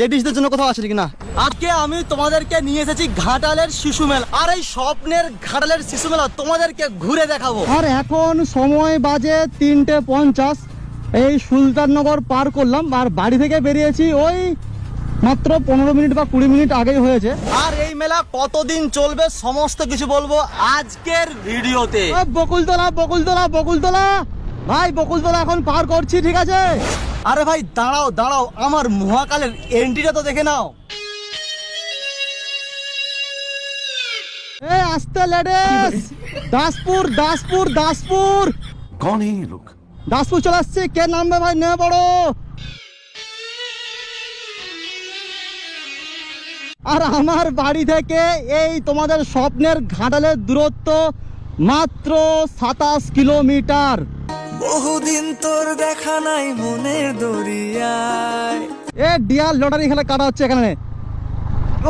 লেডিসদের জন্য কোথাও আছে না আজকে আমি তোমাদেরকে নিয়ে এসেছি ঘাটালের শিশু মেলা। আর এই স্বপ্নের ঘাটালের শিশু মেলা তোমাদেরকে ঘুরে দেখাবো। আর এখন সময় বাজে তিনটে পঞ্চাশ। এই সুলতাননগর পার করলাম আর বাড়ি থেকে বেরিয়েছি ওই মাত্র পনেরো মিনিট বা কুড়ি মিনিট আগেই হয়েছে। আর এই মেলা কতদিন চলবে সমস্ত কিছু বলব আজকের ভিডিওতে। বকুলতলা বকুলতলা বকুলতলা। ভাই বকুলতলা এখন পার করছি ঠিক আছে আরে ভাই দাঁড়াও দাঁড়াও আমার মহাকালের এন্ট্রিটা তো দেখে নাও এ আস্তে লেডিস দাসপুর দাসপুর দাসপুর कौन है ये लोग দাসপুর চলে আসছে কে নামবে ভাই নে বড় আর আমার বাড়ি থেকে এই তোমাদের স্বপ্নের ঘাটালের দূরত্ব মাত্র সাতাশ কিলোমিটার বহুদিন তোর দেখা নাই মনের দরিয়ায়। এ ডিয়ার লটারি খেলা কাটা হচ্ছে এখানে।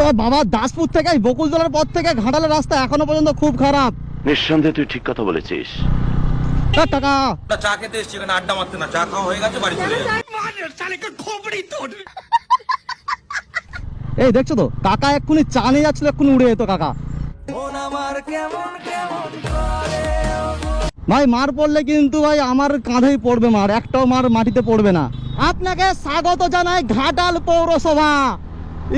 ও বাবা দাসপুর থেকে এই বকুলতলার পর থেকে ঘাটালের রাস্তা এখনও পর্যন্ত খুব খারাপ। নিঃসন্দেহে তুই ঠিক কথা বলেছিস। টাকা। চা খেতে এসেছি এখানে আড্ডা মারতে না চা খাওয়া হয়ে গেছে বাড়ি চলে এই দেখছ তো কাকা এক্ষুনি চা নিয়ে যাচ্ছিল এক্ষুনি উড়ে যেত কাকা। আমার কেমন ভাই, মার পড়লে কিন্তু ভাই আমার কাঁধেই পড়বে মার, একটাও মার মাটিতে পড়বে না। আপনাকে স্বাগত জানাই ঘাটাল পৌরসভা।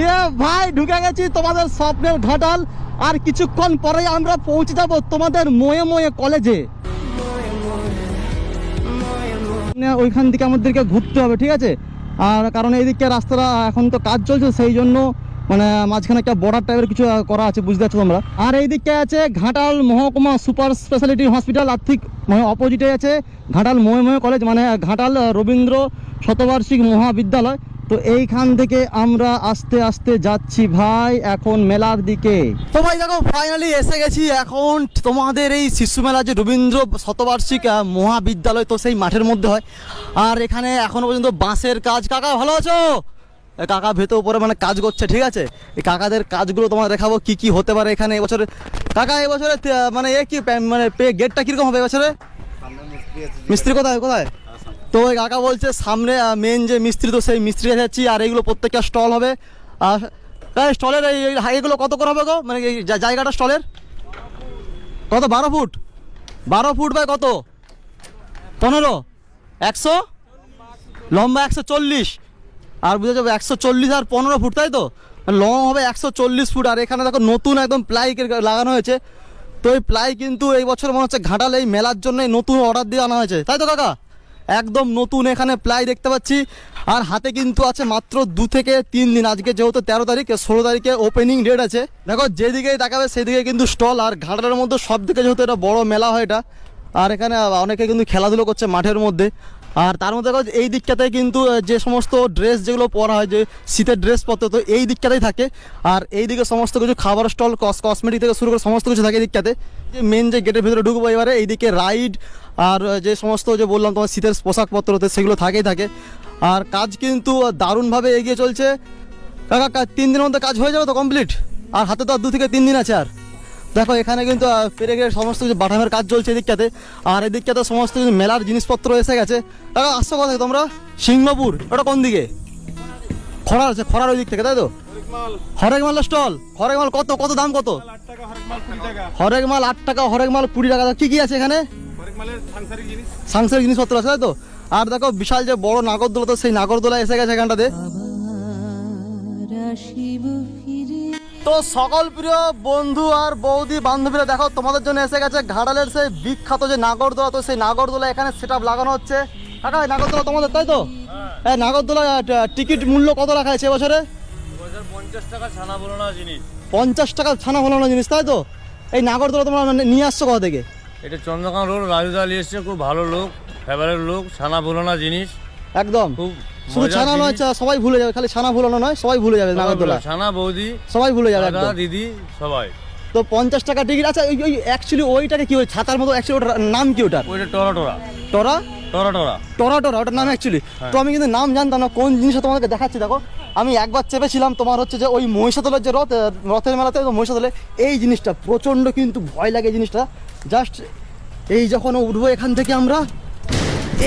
ইয়ে ভাই, ঢুকে গেছি তোমাদের স্বপ্নের ঘাটাল। আর কিছুক্ষণ পরেই আমরা পৌঁছে যাব তোমাদের ময়ে ময়ে কলেজে। ওইখান থেকে আমাদেরকে ঘুরতে হবে, ঠিক আছে? আর কারণ এইদিকে রাস্তাটা এখন তো কাজ চলছে, সেই জন্য মানে মাঝখানে একটা বর্ডার টাইপের কিছু করা আছে, বুঝতে পারছ তোমরা? আর এইদিকে আছে ঘাটাল মহকুমা সুপার স্পেশালিটি হসপিটাল, আর ঠিক মানে অপোজিটে আছে ঘাটাল মহে মহে কলেজ মানে ঘাটাল রবীন্দ্র শতবার্ষিক মহাবিদ্যালয়। তো এইখান থেকে আমরা আস্তে আস্তে যাচ্ছি ভাই, এখন মেলার দিকে। তো ভাই দেখো ফাইনালি এসে গেছি এখন তোমাদের এই শিশু মেলা যে রবীন্দ্র শতবার্ষিক মহাবিদ্যালয়, তো সেই মাঠের মধ্যে হয়। আর এখানে এখনও পর্যন্ত বাঁশের কাজ। কাকা, ভালো আছো? কাকা ভেতর উপরে মানে কাজ করছে, ঠিক আছে? এই কাকাদের কাজগুলো তোমার দেখাবো, কি কি হতে পারে এখানে এবছরে। কাকা, এবছরে মানে এ কি মানে পে গেটটা কীরকম হবে এবছরে? মিস্ত্রি কোথায় কোথায়? তো ওই কাকা বলছে, সামনে মেন যে মিস্ত্রি, তো সেই মিস্ত্রি যাচ্ছি, আর এইগুলো প্রত্যেকটা স্টল হবে। আর স্টলের এই এগুলো কত করে হবে গো? মানে এই জায়গাটা স্টলের? কত, বারো ফুট? বারো ফুট বাই কত? পনেরো? একশো? লম্বা একশো চল্লিশ। আর বুঝে যাবে একশো চল্লিশ আর পনেরো ফুট, তাই তো? লং হবে একশো চল্লিশ ফুট, আর এখানে দেখো নতুন একদম প্লাই লাগানো হয়েছে। তো এই প্লাই কিন্তু এই বছর মনে হচ্ছে ঘাটাল এই মেলার জন্য নতুন অর্ডার দিয়ে আনা হয়েছে। তাই তো, কাকা? একদম নতুন এখানে প্লাই দেখতে পাচ্ছি। আর হাতে কিন্তু আছে মাত্র দু থেকে তিন দিন। আজকে যেহেতু তেরো তারিখ ষোলো তারিখে ওপেনিং ডেট আছে। দেখো, যেদিকেই তাকাবে সেদিকে কিন্তু স্টল আর ঘাটালের মধ্যে সব দিকে যেহেতু এটা বড় মেলা হয় এটা, আর এখানে অনেকে কিন্তু খেলাধুলো করছে মাঠের মধ্যে। আর তার মধ্যে এই দিকটাতে কিন্তু যে সমস্ত ড্রেস যেগুলো পরা হয়, যে শীতের ড্রেসপত্র তো এই দিকটাতেই থাকে। আর এই দিকে সমস্ত কিছু খাবার স্টল কস কসমেটিক থেকে শুরু করে সমস্ত কিছু থাকে এই দিকটাতে। যে মেন যে গেটের ভিতরে ঢুকবো এবারে, এইদিকে রাইড আর যে সমস্ত যে বললাম তোমার শীতের পোশাকপত্র তো সেগুলো থাকেই থাকে। আর কাজ কিন্তু দারুণভাবে এগিয়ে চলছে। কাকা তিন দিনের মধ্যে কাজ হয়ে যাবে তো কমপ্লিট আর হাতে তো আর দু থেকে তিন দিন আছে আর। দেখো, এখানে কিন্তু পেরে গিয়ে সমস্ত কিছু বাটামের কাজ চলছে এদিকটাতে। আর এদিকটাতে সমস্ত কিছু মেলার জিনিসপত্র এসে গেছে। দেখো, আসছো কোথায় তোমরা? সিংহপুর। ওটা কোন দিকে? খরার আছে খরার ওই দিক থেকে, তাই তো? হরেক মাল স্টল। হরেক মাল কত কত দাম কত? হরেক মাল আট টাকা হরেক মাল কুড়ি টাকা। কি কি আছে এখানে? সাংসারিক জিনিসপত্র আছে, তাই তো? আর দেখো, বিশাল যে বড় নাগরদোলা, তো সেই নাগরদোলা এসে গেছে এখানটাতে। তো সকল প্রিয় বন্ধু আর বৌদি বান্ধবীরা দেখো তোমাদের জন্য এসে গেছে ঘাটালের সেই বিখ্যাত যে নাগরদোলা। তো সেই নাগরদোলা এখানে সেট লাগানো হচ্ছে। কাকা নাগরদোলা তোমাদের তাই তো? হ্যাঁ। নাগরদোলা টিকিট মূল্য কত রাখা আছে এবছরে? পঞ্চাশ টাকা ছানা বলো না জিনিস। পঞ্চাশ টাকা ছানা ফলানো জিনিস তাই তো? এই নাগরদোলা তোমরা মানে নিয়ে আসছো কোথা থেকে? এটা চন্দ্রকান্ত রোড রাজুদা এসছে খুব ভালো লোক ফেভারেট লোক ছানা বলো জিনিস। একদম। খুব শুধু ছানা নয়। সবাই ভুলে যাবে খালি ছানা ভুলানো নয় সবাই ভুলে যাবে নাগরদোলা ছানা বৌদি সবাই ভুলে যাবে দিদি সবাই। তো পঞ্চাশ টাকা টিকিট আচ্ছা ওই ওই অ্যাকচুয়ালি ওইটাকে কি ওই ছাতার মতো অ্যাকচুয়ালি ওটার নাম কি ওটার? ওইটা টরা টরা। টরা? টরা টরা। টরা টরা ওটার নাম অ্যাকচুয়ালি তো আমি কিন্তু নাম জানতাম না কোন জিনিসটা তোমাকে দেখাচ্ছি দেখো। আমি একবার চেপেছিলাম তোমার হচ্ছে যে ওই মহিষাদলের যে রথ রথের মেলাতে তো মহিষাদলে এই জিনিসটা প্রচণ্ড কিন্তু ভয় লাগে জিনিসটা। জাস্ট এই যখন উঠবো এখান থেকে আমরা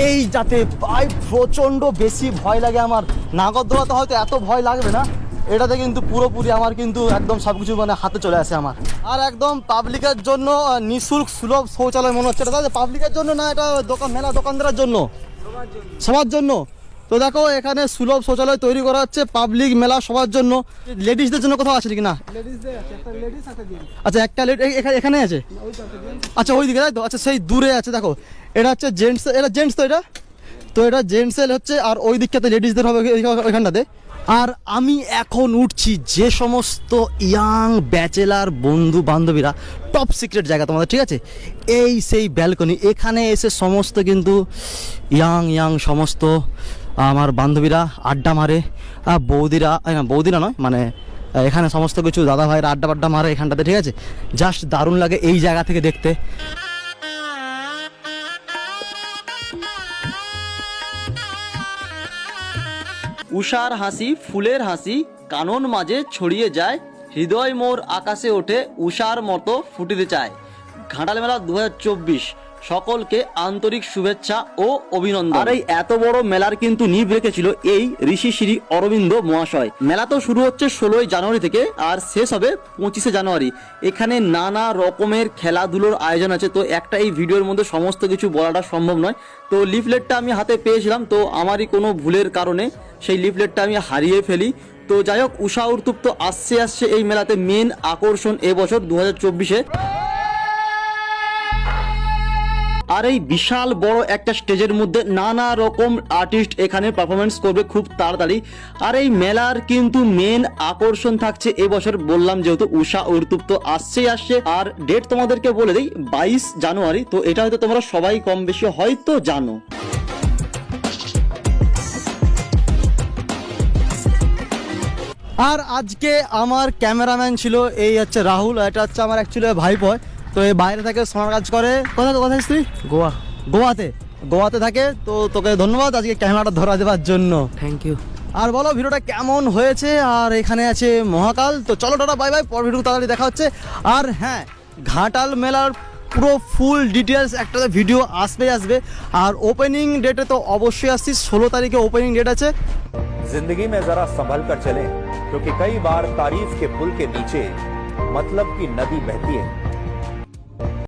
এই যাতে পাই প্রচণ্ড বেশি ভয় লাগে আমার। নাগরদোলাতে হয়তো এত ভয় লাগবে না এটাতে কিন্তু পুরোপুরি আমার কিন্তু একদম সব কিছু মানে হাতে চলে আসে আমার। আর একদম পাবলিকের জন্য নিঃশুল্ক সুলভ শৌচালয় মনে হচ্ছে। এটা পাবলিকের জন্য না এটা দোকান মেলা দোকানদারের জন্য? সবার জন্য। তো দেখো এখানে সুলভ শৌচালয় তৈরি করা হচ্ছে পাবলিক মেলা সবার জন্য। লেডিসদের জন্য কোথাও আছে নাকি? না। আচ্ছা একটা এখানে আছে? আচ্ছা ওই দিকে তাই তো? আচ্ছা সেই দূরে আছে দেখো। এটা হচ্ছে জেন্টস এটা জেন্টস তো এটা? তো এটা জেন্টসের হচ্ছে আর ওই দিকটাতে লেডিসদের হবে ওই- ওইখানটাতে। আর আমি এখন উঠছি যে সমস্ত ইয়াং ব্যাচেলার বন্ধু বান্ধবীরা টপ সিক্রেট জায়গা তোমাদের, ঠিক আছে? এই সেই ব্যালকনি এখানে এসে সমস্ত কিন্তু ইয়াং ইয়াং সমস্ত আমার বান্ধবীরা আড্ডা মারে বৌদিরা না, বৌদিরা নয় মানে এখানে সমস্ত কিছু দাদা ভাইয়ের আড্ডা বাড্ডা মারে এখানটাতে, ঠিক আছে? জাস্ট দারুণ লাগে এই জায়গা থেকে দেখতে। উষার হাসি, ফুলের হাসি, কানন মাঝে ছড়িয়ে যায়, হৃদয় মোর আকাশে ওঠে উষার মতো ফুটিতে চায়। ঘাটাল মেলা দু হাজার চব্বিশ। সকলকে আন্তরিক শুভেচ্ছা ও অভিনন্দন। আর এই এত বড় মেলার কিন্তু নিভ রেখেছিল এই ঋষি শ্রী অরবিন্দ মহাশয়। মেলা তো শুরু হচ্ছে ষোলোই জানুয়ারি থেকে, আর শেষ হবে পঁচিশে জানুয়ারি। এখানে নানা রকমের খেলাধুলোর আয়োজন আছে, তো একটা এই ভিডিওর মধ্যে সমস্ত কিছু বলাটা সম্ভব নয়। তো লিফলেটটা আমি হাতে পেয়েছিলাম, তো আমারই কোনো ভুলের কারণে সেই লিফলেটটা আমি হারিয়ে ফেলি। তো যাই হোক, উষা উত্তপ্ত আসছে আসছে এই মেলাতে মেন আকর্ষণ এবছর দু হাজার চব্বিশে। আর এই বিশাল বড় একটা স্টেজের মধ্যে নানা রকম আর্টিস্ট এখানে পারফরমেন্স করবে খুব তাড়াতাড়ি। আর এই মেলার কিন্তু মেন আকর্ষণ থাকছে এবছর, বললাম যেহেতু উষা উত্তপ্ত আসছেই আসছে। আর ডেট তোমাদেরকে বলে দিই, বাইশ জানুয়ারি, তো এটা হয়তো তোমরা সবাই কম বেশি হয়তো জানো। আর আজকে আমার ক্যামেরাম্যান ছিল, এই হচ্ছে রাহুল এটা হচ্ছে আমার অ্যাকচুয়ালি ভাইপো। তো এই বাইরে থাকে সোনার কাজ করে কোথায় কোথায় তুই গোয়া গোয়াতে গোয়াতে থাকে তো তোকে ধন্যবাদ আজকে ক্যামেরাটা ধরা দেওয়ার জন্য থ্যাংক ইউ আর বলো ভিডিওটা কেমন হয়েছে আর এখানে আছে মহাকাল তো চলো টাটা বাই বাই পর ভিডিও তাড়াতাড়ি দেখা হচ্ছে আর হ্যাঁ ঘাটাল মেলার পুরো ফুল ডিটেলস একটা ভিডিও আসবে আসবে আর ওপেনিং ডেটে তো অবশ্যই আসছি ষোলো তারিখে ওপেনিং ডেট আছে जिंदगी में जरा संभल कर चलें क्योंकि कई बार तारीफ के पुल के नीचे मतलब की नदी बहती है